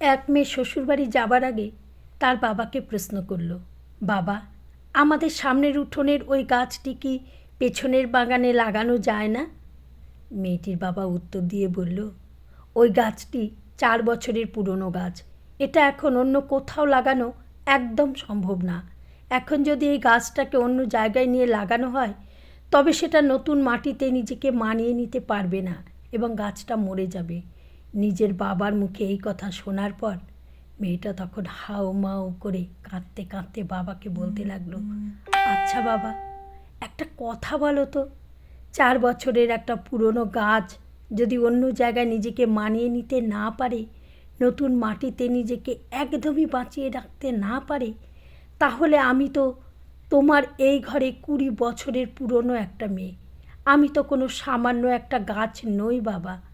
এক মেয়ে শ্বশুরবাড়ি যাবার আগে তার বাবাকে প্রশ্ন করল, বাবা, আমাদের সামনের উঠোনের ওই গাছটি কি পেছনের বাগানে লাগানো যায় না? মেয়েটির বাবা উত্তর দিয়ে বলল, ওই গাছটি চার বছরের পুরনো গাছ। এটা এখন অন্য কোথাও লাগানো একদম সম্ভব না। এখন যদি এই গাছটাকে অন্য জায়গায় নিয়ে লাগানো হয়, তবে সেটা নতুন মাটিতে নিজেকে মানিয়ে নিতে পারবে না এবং গাছটা মরে যাবে। নিজের বাবার মুখে এই কথা শোনার পর মেয়েটা তখন হাও মাও করে কাঁদতে কাঁদতে বাবাকে বলতে লাগল আচ্ছা বাবা, একটা কথা বলো তো। চার বছরের একটা পুরনো গাছ যদি অন্য জায়গায় নিজেকে মানিয়ে নিতে না পারে, নতুন মাটিতে নিজেকে একদমই বাঁচিয়ে রাখতে না পারে, তাহলে আমি তো তোমার এই ঘরে কুড়ি বছরের পুরনো একটা মেয়ে। আমি তো কোনো সামান্য একটা গাছ নই বাবা।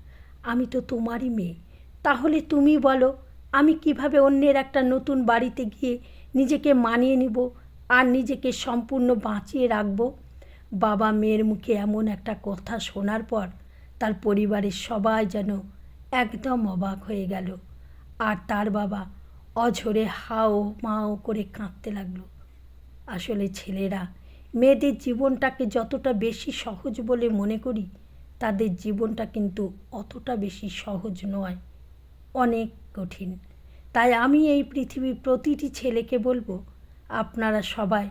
আমি তো তোমারই মেয়ে। তাহলে তুমি বলো, আমি কীভাবে অন্যের একটা নতুন বাড়িতে গিয়ে নিজেকে মানিয়ে নিব আর নিজেকে সম্পূর্ণ বাঁচিয়ে রাখব? বাবা মেয়ের মুখে এমন একটা কথা শোনার পর তার পরিবারের সবাই যেন একদম অবাক হয়ে গেল। আর তার বাবা অঝরে হাও মাও করে কাঁদতে লাগল। আসলে ছেলেরা, মেয়েদের জীবনটাকে যতটা বেশি সহজ বলে মনে করি তাদের জীবনটা কিন্তু অতটা বেশি সহজ নয়, অনেক কঠিন। তাই আমি এই পৃথিবীর প্রতিটি ছেলেকে বলব, আপনারা সবাই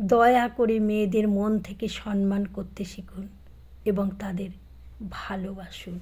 দয়া করে মেয়েদের মন থেকে সম্মান করতে শিখুন এবং তাদের ভালোবাসুন।